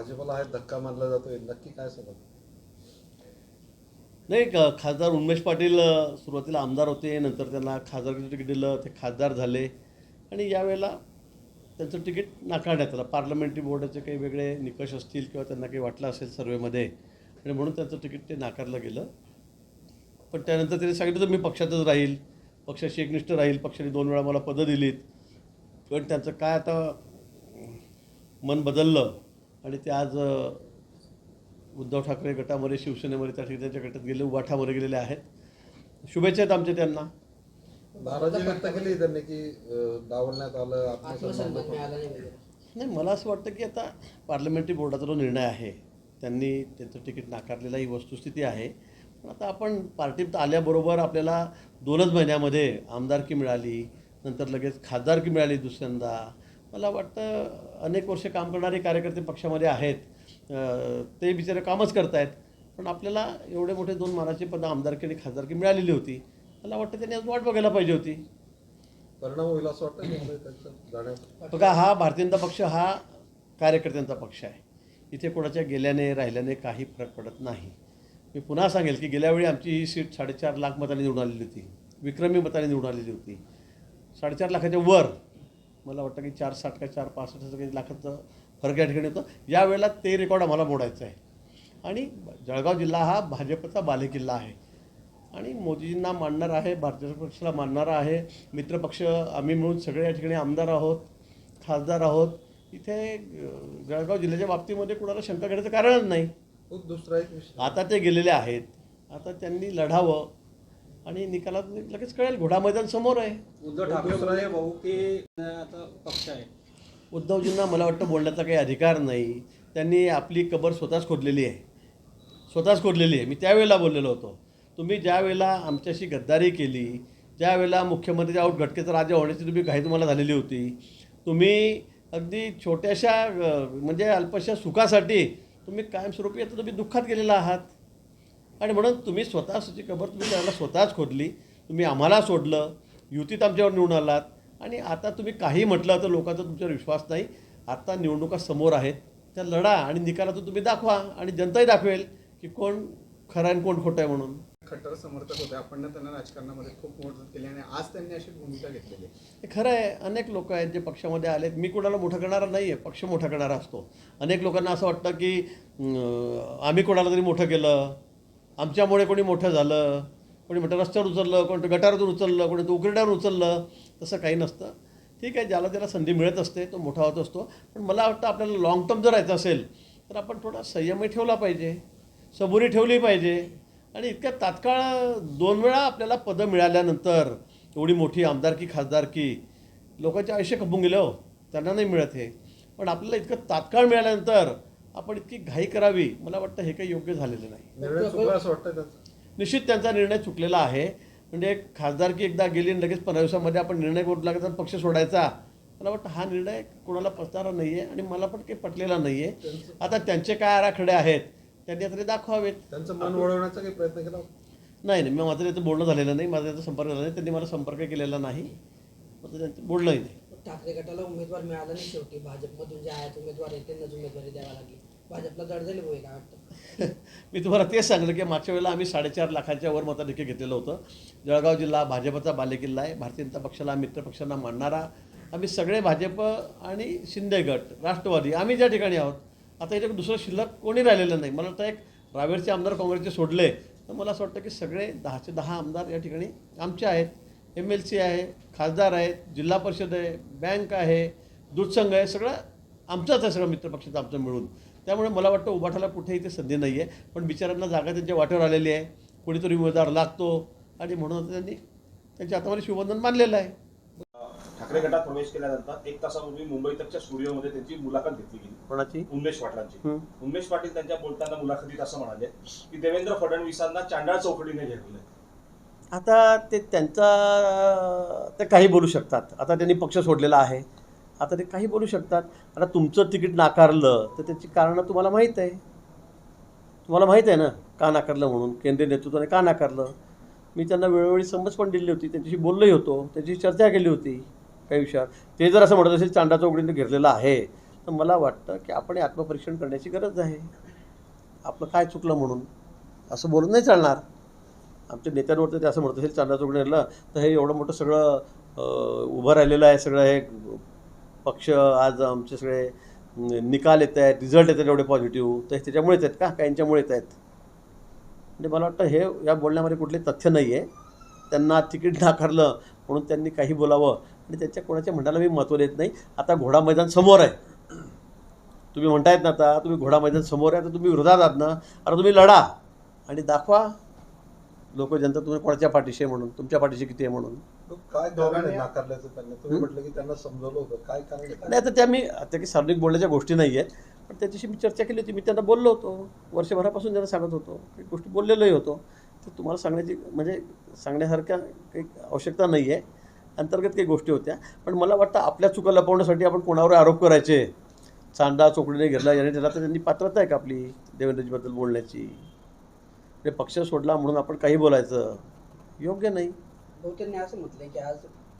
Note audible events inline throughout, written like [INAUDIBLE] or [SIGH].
भाजपला हा धक्का मानला जातोय नक्की काय सांगा नाही खासदार उन्मेश पाटील सुरुवातीला आमदार होते नंतर त्यांना खासदारकीचं तिकीट दिलं ते खासदार झाले. आणि यावेळेला त्यांचं तिकीट नाकारण्यात आलं. पार्लमेंटरी बोर्डाचे काही वेगळे निकष असतील किंवा त्यांना काही वाटलं असेल सर्वेमध्ये आणि म्हणून त्यांचं तिकीट ते नाकारलं गेलं. पण त्यानंतर त्यांनी सांगितलं तर मी पक्षातच राहील. पक्षाशी एकनिष्ठ राहील. पक्षाने दोन वेळा मला पदं दिलीत. पण त्यांचं काय आता मन बदललं आणि ते आज उद्धव ठाकरे गटामध्ये शिवसेनेमध्ये त्या ठिकाणी त्यांच्या गटात गेले उबाठामध्ये गेलेले आहेत. शुभेच्छा आहेत आमच्या त्यांना. नाराजी व्यक्त केली त्यांनी की डावलण्यात आलं नाही मला असं वाटतं की आता पार्लमेंटरी बोर्डाचा जो निर्णय आहे त्यांनी त्यांचं तिकीट नाकारलेला ही वस्तुस्थिती आहे. पण आता आपण पार्टीत आल्याबरोबर आपल्याला दोनच महिन्यामध्ये आमदारकी मिळाली नंतर लगेच खासदारकी मिळाली दुसऱ्यांदा. मला वाटतं अनेक वर्ष काम करणारे कार्यकर्ते पक्षामध्ये आहेत. ते बिचारे कामच करतायत. पण आपल्याला एवढे मोठे दोन मानाचे पदं आमदारकी आणि खासदारकी मिळालेली होती. मला वाटतं त्यांनी आज वाट बघायला पाहिजे होती. परिणाम होईल असं वाटतं बघा हा भारतीय जनता पक्ष हा कार्यकर्त्यांचा पक्ष आहे. इथे कोणाच्या गेल्याने राहिल्याने काही फरक पडत नाही. मी पुन्हा सांगेल की गेल्या वेळी आमची ही सीट साडेचार लाख मतांनी निवडून आलेली होती. विक्रमी मतांनी निवडून आलेली होती. साडेचार लाखाच्या वर मला वाटतं की चार साठ का चार पासष्ट असं काही लाखाचं फरक या ठिकाणी होतं. यावेळेला ते रेकॉर्ड आम्हाला मोडायचं आहे. आणि जळगाव जिल्हा हा भाजपचा बालेकिल्ला आहे. आणि मोदीजींना मानणार आहे भारतीय पक्षाला मानणारा आहे मित्रपक्ष आम्ही मिळून सगळे या ठिकाणी आमदार आहोत खासदार आहोत. इथे जळगाव जिल्ह्याच्या बाबतीमध्ये कुणाला शंका घेण्याचं कारणच नाही. खूप दुसरा आता ते गेलेले आहेत. आता त्यांनी लढावं. आणि निकालात लगेच कळेल घोडा मैदान समोर आहे. उद्धव ठाकरे भाऊ की आता पक्ष आहे. उद्धवजींना मला वाटतं बोलण्याचा काही अधिकार नाही. त्यांनी आपली कबर स्वतःच खोदलेली आहे. स्वतःच खोदलेली आहे. मी त्यावेळेला बोललेलो होतो. तुम्ही ज्या वेळेला आमच्याशी गद्दारी केली ज्या वेळेला मुख्यमंत्र्याच्या आऊट घटकेचा राजा होण्याची तुम्ही घाई तुम्हाला झालेली होती तुम्ही अगदी छोट्याशा अं, म्हणजे अल्पशा सुखासाठी तुम्ही कायमस्वरूपी आता तुम्ही दुःखात गेलेला आहात. आणि म्हणून तुम्ही स्वतःची कबर तुम्ही त्याला स्वतःच खोदली तुम्ही आम्हाला सोडलं युतीत आमच्यावर निवडून आलात. आणि आता तुम्ही काही म्हटलं तर लोकांचा तुमच्यावर विश्वास नाही. आता निवडणुका समोर आहेत. त्या लढा आणि निकालातून तुम्ही दाखवा आणि जनताही दाखवेल की कोण खरं आणि कोण खोटं आहे म्हणून. खट्टर समर्थक होते. आपण त्यांना राजकारणामध्ये खूप मदत केली आणि आज त्यांनी अशी भूमिका घेतलेली आहे. हे खरं आहे. अनेक लोक आहेत जे पक्षामध्ये आलेत. मी कोणाला मोठं करणारा नाही आहे पक्ष मोठा करणारा असतो. अनेक लोकांना असं वाटतं की आम्ही कोणाला तरी मोठं केलं. आमच्यामुळे कोणी मोठं झालं कोणी म्हटलं रस्त्यावर उचललं कोणी गटारातून उचललं कोणी तो उचललं तसं काही नसतं. ठीक आहे ज्याला त्याला संधी मिळत असते तो मोठा होत असतो. पण मला वाटतं आपल्याला लाँग टर्म जर राहायचं असेल तर आपण थोडा संयमही ठेवला पाहिजे सबुरी ठेवली पाहिजे. आणि इतक्या तात्काळ दोन वेळा आपल्याला पदं मिळाल्यानंतर एवढी मोठी आमदारकी खासदारकी लोकांचे आयुष्य खपून गेलं हो त्यांना नाही मिळत हे. पण आपल्याला इतकं तात्काळ मिळाल्यानंतर आपण इतकी घाई करावी मला वाटतं हे काही योग्य झालेलं नाही. निश्चित त्यांचा निर्णय चुकलेला आहे. म्हणजे खासदारकी एकदा गेली आणि लगेच पंधरा दिवसामध्ये आपण निर्णय करू लागला तर पक्ष सोडायचा. मला वाटतं हा निर्णय कोणाला पचणारा नाही आहे आणि मला पण काही पटलेला नाही आहे आता त्यांचे काय आराखडे आहेत त्यांनी आता ते दाखवावेत. त्यांचं मन वळवण्याचा काही प्रयत्न केला? नाही नाही मग माझं त्याचं बोलणं झालेलं नाही माझा त्याचा संपर्क झाला नाही त्यांनी मला संपर्क केलेला नाही. माझं त्यांचं बोलणंही नाही. ठाकरे गटाला उमेदवार मिळाला नाही शेवटी. भाजपमधून जे आहेत उमेदवार आहेत त्यांनाच उमेदवारी द्यावा लागली. भाजपला जड झाली भाऊ काय वाटतं. [LAUGHS] मी तुम्हाला तेच सांगितलं की मागच्या वेळेला आम्ही साडेचार लाखाच्या वर मताधिक्य घेतलेलं होतं. जळगाव जिल्हा भाजपचा बालेकिल्ला आहे. भारतीय जनता पक्षाला मित्रपक्षांना मानणारा आम्ही सगळे भाजप आणि शिंदे गट राष्ट्रवादी आम्ही ज्या ठिकाणी आहोत. आता याच्याकडे दुसरं शिल्लक कोणी राहिलेलं नाही. मला वाटतं एक रावेरचे आमदार काँग्रेसचे सोडले. तर मला असं वाटतं की सगळे दहाचे दहा आमदार या ठिकाणी आमचे आहेत. एम एल सी आहे खासदार आहेत जिल्हा परिषद आहे बँक आहे दूध संघ आहे सगळं आमचंच आहे सगळं मित्रपक्षाचं आमचं मिळून. त्यामुळे मला वाटतं उभाठाला कुठेही ते संधी नाही आहे पण बिचाऱ्यांना जागा त्यांच्या वाटेवर आलेली आहे. कोणीतरी उमेदवार लागतो आणि म्हणून आता त्यांनी त्यांच्या हातामध्ये शिवबंधन मानलेलं आहे. ठाकरे गटात प्रवेश केल्यानंतर एक तासापूर्वी मुंबई तकच्या स्टुडिओमध्ये त्यांची मुलाखत घेतली गेली. कोणाची? उन्मेष पाटलांची. हं. उन्मेष पाटील त्यांच्या बोलताना मुलाखतीत असं म्हणाले की देवेंद्र फडणवीसांना चांडाळ चौकडीने घेतलं आता ते त्यांचा ते काही बोलू शकतात. आता त्यांनी पक्ष सोडलेला आहे. आता ते काही बोलू शकतात. आता तुमचं तिकीट नाकारलं तर त्याची कारणं तुम्हाला माहीत आहे. तुम्हाला माहीत आहे ना का नाकारलं म्हणून? केंद्रीय नेतृत्वाने का नाकारलं? मी त्यांना वेळोवेळी समज पण दिली होती. त्यांच्याशी बोललोही होतो. त्यांची चर्चा केली होती काही विषयावर. ते जर असं म्हणत असेल चांडा चौकडीने घेरलेलं आहे तर मला वाटतं की आपण आत्मपरीक्षण करण्याची गरज आहे. आपलं काय चुकलं म्हणून? असं बोलून नाही चालणार. आमच्या नेत्यांवर तर ते असं म्हणत असेल चांदा चुकण्याला तर हे एवढं मोठं सगळं उभं राहिलेलं आहे सगळं हे पक्ष आज आमचे सगळे निकाल येत आहेत रिझल्ट येत आहेत एवढे पॉझिटिव्ह तर हे आहेत का? काहींच्यामुळे येत आहेत? म्हणजे मला वाटतं हे या बोलण्यामध्ये कुठले तथ्य नाही आहे त्यांना तिकीट नाकारलं म्हणून त्यांनी काही बोलावं. आणि त्याच्या कोणाच्या म्हणण्याला मी महत्त्व देत नाही. आता घोडा मैदान समोर आहे. तुम्ही म्हणतायत ना आता तुम्ही घोडा मैदान समोर आहे तर तुम्ही विरोधात आहात ना. आता तुम्ही लढा आणि दाखवा. लोक जनता तुम्ही कोणाच्या पाठीशी आहे म्हणून तुमच्या पाठीशी किती आहे म्हणून? तो काय नाकारल्याचं त्यांनी? तुम्ही म्हटलं की त्यांना समजवलं होतं. काय कारण? नाही आता त्या मी आता की सार्वजनिक बोलण्याच्या गोष्टी नाही आहेत पण त्याच्याशी मी चर्चा केली होती. मी त्यांना बोललो होतो. वर्षभरापासून त्यांना सांगत होतो. काही गोष्टी बोललेलोही होतो. तर तुम्हाला सांगण्याची म्हणजे सांगण्यासारख्या काही आवश्यकता नाही आहे. अंतर्गत काही गोष्टी होत्या. पण मला वाटतं आपल्या चुका लपवण्यासाठी आपण कोणावर आरोप करायचे? चांदा चोकडीने घेरला याने त्याला तर त्यांनी पात्रता आहे का आपली देवेंद्रजीबद्दल बोलण्याची? म्हणजे पक्ष सोडला म्हणून आपण काही बोलायचं. योग्य नाही. त्यांनी असं म्हटलंय की आज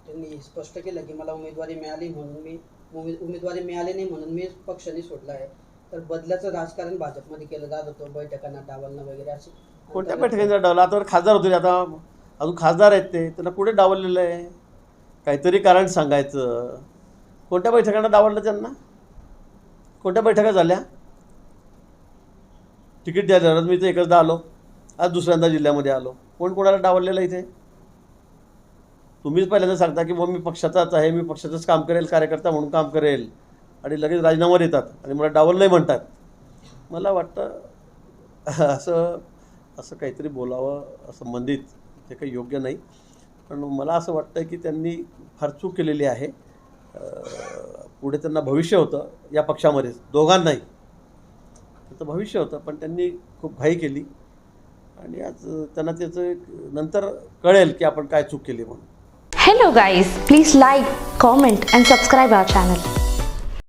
त्यांनी स्पष्ट केलं की मला उमेदवारी मिळाली म्हणून मी उमे- उमेदवारी मिळाली नाही म्हणून मी पक्षाने सोडला आहे. तर बदल्याचं राजकारण भाजपमध्ये केलं जात होतं बैठकांना डावलणं वगैरे असे. कोणत्या बैठकीचा डावला? आता खासदार होते आता अजून खासदार आहेत ते. त्यांना कुठे डावललेलं आहे? काहीतरी कारण सांगायचं. कोणत्या बैठकांना डावललं त्यांना? कोणत्या बैठका झाल्या? तिकीट द्यायला मी तर एकचदा आलो. आज दुसऱ्यांदा जिल्ह्यामध्ये आलो. कोण कोणाला डावललेलं इथे? तुम्हीच पहिल्यांदा सांगता की मग मी पक्षाचाच आहे मी पक्षाचंच काम करेल कार्यकर्ता म्हणून काम करेल. आणि लगेच राजीनामा देतात आणि मला डावल नाही म्हणतात. मला वाटतं [LAUGHS] असं असं काहीतरी बोलावं संबंधित ते काही योग्य नाही. पण मला असं वाटतं की त्यांनी फार चूक केलेली आहे. पुढे त्यांना भविष्य होतं या पक्षामध्येच. दोघांनाही. त्याचं भविष्य होतं पण त्यांनी खूप घाई केली. आणि आज त्यांना त्याचं एक नंतर कळेल की आपण काय चूक केली म्हणून. Hello guys please like comment and subscribe our channel